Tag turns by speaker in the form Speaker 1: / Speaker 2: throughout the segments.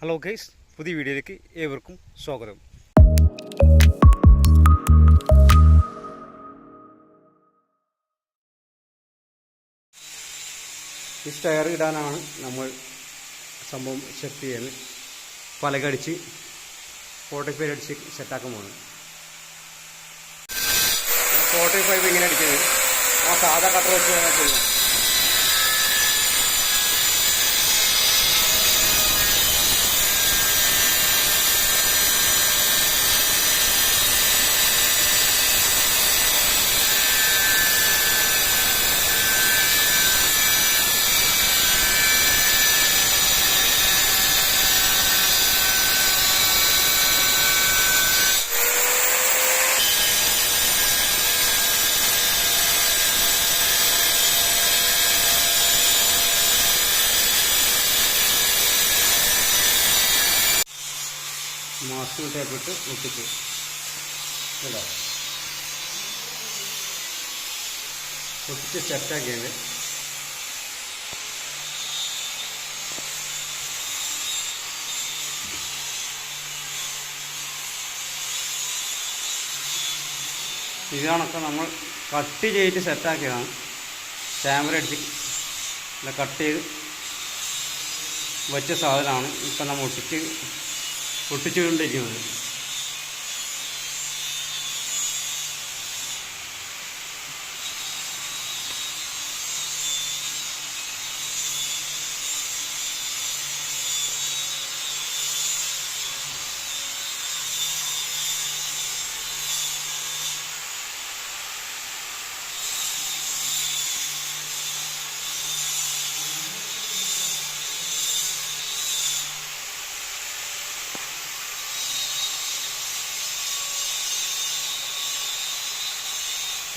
Speaker 1: Hello guys പുതിയ വീഡിയോയിലേക്ക് ഏവർക്കും സ്വാഗതം. ഈ സ്റ്റയർ ഇടാനാണ് നമ്മൾ സംഭവം സെറ്റ് ചെയ്യുന്നത് പലകടിച്ച് ഫോർട്ടി ഫൈവ് അടിച്ച് സെറ്റാക്കാൻ പോകുന്നത് ഫോർട്ടി ഫൈവ് ഇങ്ങനെ അടിക്കുന്നത്. ആ സാധാ കട്ടർ വെച്ച് വേണം ചെയ്യാൻ ടേപ്പ് ഇട്ട് ഒട്ടിച്ച് കേട്ടോ ഒട്ടിച്ച് സെറ്റാക്കിയത് ഇതാണൊക്കെ നമ്മൾ കട്ട് ചെയ്തിട്ട് സെറ്റാക്കിയതാണ് ക്യാമറ അടിച്ച് കട്ട് ചെയ്ത് വെച്ച സാധനമാണ്. ഇപ്പം നമ്മൾ ഒട്ടിച്ച് ഒട്ടിച്ചുകൊണ്ടിരിക്കുന്നത്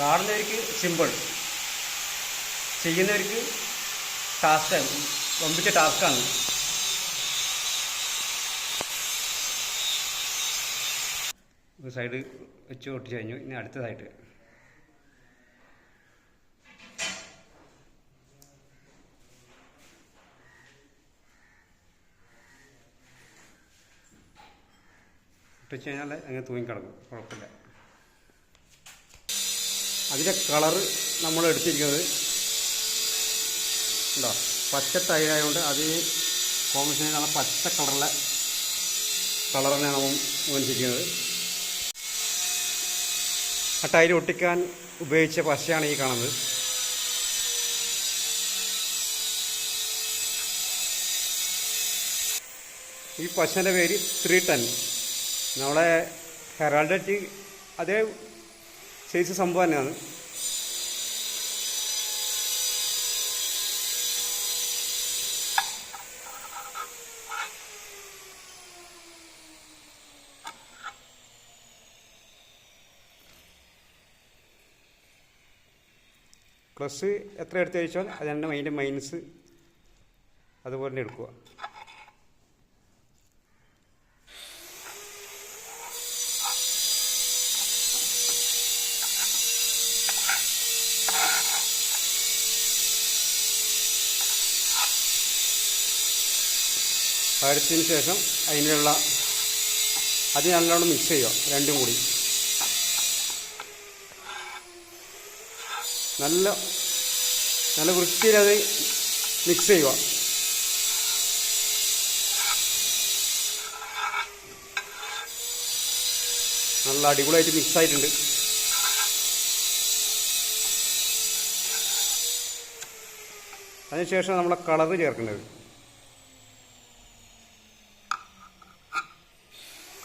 Speaker 1: കാണുന്നവർക്ക് സിമ്പിൾ ചെയ്യുന്നവർക്ക് ടാസ്ക്കാണ് വമ്പിച്ച ടാസ്ക്കാണ് ഒരു സൈഡ് വെച്ച് ഒട്ടിച്ച് കഴിഞ്ഞു. ഇനി അടുത്തതായിട്ട്. ഒട്ടിച്ച് കഴിഞ്ഞാൽ അങ്ങനെ തൂങ്ങിക്കിടക്കും. കുഴപ്പമില്ല. അതിന്റെ കളറ് നമ്മൾ എടുത്തിരിക്കുന്നത് ഉണ്ടോ? പച്ച തൈരായതുകൊണ്ട് അത് കോമ്പിനേഷൻ നല്ല പച്ച കളറിലെ കളറിനെ നമ്മൾ മേടിച്ചിരിക്കുന്നത് ആ ടൈൽ ഒട്ടിക്കാൻ ഉപയോഗിച്ച പശയാണ് ഈ കാണുന്നത്. ഈ പശന്റെ പേര് ത്രീ ടെൻ നമ്മളെ ഹെറാൾഡറ്റ് അതേ സൈസ് സംഭവം തന്നെയാണ്. പ്ലസ് എത്ര എടുത്ത് കഴിച്ചാൽ അതിന്റെ മൈന്റെ മൈനസ് അതുപോലെ തന്നെ എടുക്കുക. അരച്ചതിന് ശേഷം അതിനുള്ള അത് നല്ലോണം മിക്സ് ചെയ്യുക രണ്ടും കൂടി. നല്ല നല്ല വൃത്തിയിൽ അത് മിക്സ് ചെയ്യുക. നല്ല അടിപൊളിയായിട്ട് മിക്സ് ആയിട്ടുണ്ട്. അതിനുശേഷം നമ്മളെ കളറ് ചേർക്കേണ്ടത്.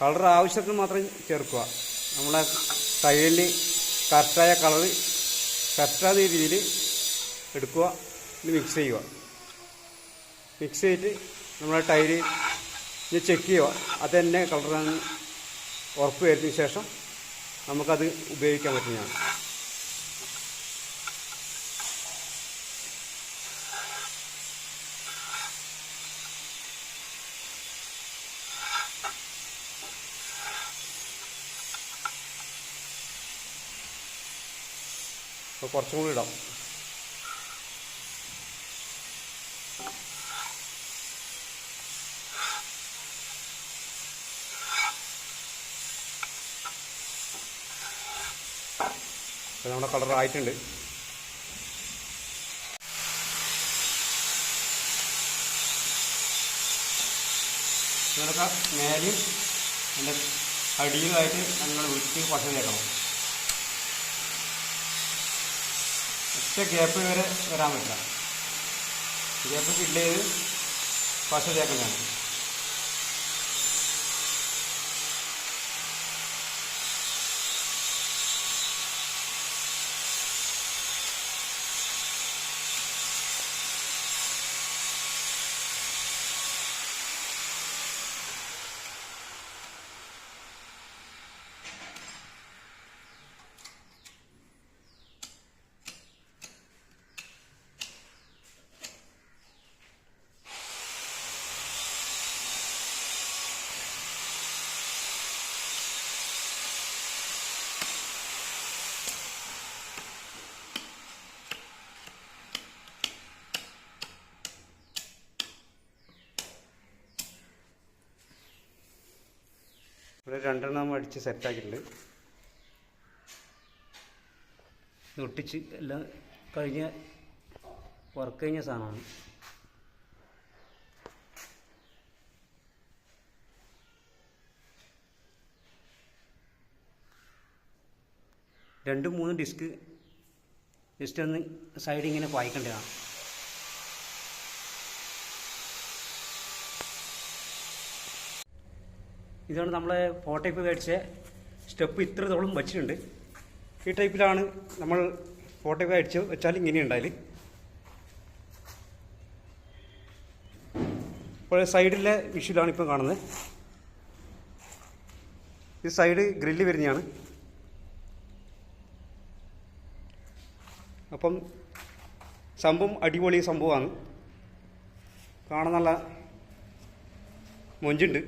Speaker 1: കളർ ആവശ്യത്തിന് മാത്രം ചേർക്കുക. നമ്മളെ തൈലിൽ കറക്റ്റായ കളർ കറക്റ്റായ രീതിയിൽ എടുക്കുക ഇത് മിക്സ് ചെയ്യുക. മിക്സ് ചെയ്തിട്ട് നമ്മളെ ടൈൽ ഇത് ചെക്ക് ചെയ്യുക. അത് തന്നെ കളറാണ് ഉറപ്പ് വരുത്തിയ ശേഷം നമുക്കത് ഉപയോഗിക്കാൻ പറ്റുന്നതാണ്. അപ്പോൾ കുറച്ചും കൂടി ഇടാം. അപ്പോൾ നമ്മുടെ കളർ ആയിട്ടുണ്ട്. ഇതൊക്കെ അതിന്റെ അടിയിലായിട്ട് ഞങ്ങൾ ഉരുത്തി പശ ചേക്കണം ഒറ്റ ഗ്യാപ്പ് വരെ വരാൻ പറ്റില്ല. ഗ്യാപ്പ് ഫില്ല് ചെയ്ത് പശ തേക്കുന്നതാണ് ഇവിടെ രണ്ടെണ്ണം അടിച്ച് സെറ്റാക്കിയിട്ടുണ്ട് ഒട്ടിച്ച് എല്ലാം കഴിഞ്ഞ വർക്ക് കഴിഞ്ഞ സാധനമാണ്. രണ്ടും മൂന്നും ഡിസ്ക് ജസ്റ്റ് ഒന്ന് സൈഡ് ഇങ്ങനെ പായിക്കേണ്ടതാണ് ഇതാണ് നമ്മളെ ടൈപ്പ് മേടിച്ച സ്റ്റെപ്പ് ഇത്രത്തോളം വച്ചിട്ടുണ്ട്. ഈ ടൈപ്പിലാണ് നമ്മൾ ടൈപ്പ് അടിച്ച് വെച്ചാൽ ഇങ്ങനെ ഉണ്ടായാൽ ഇപ്പോൾ സൈഡിലെ വിഷുവിലാണ് ഇപ്പം കാണുന്നത്. ഈ സൈഡ് ഗ്രില്ല് വരുന്നതാണ്. അപ്പം സംഭവം അടിപൊളി സംഭവമാണ്. കാണാൻ നല്ല മൊഞ്ചുണ്ട്.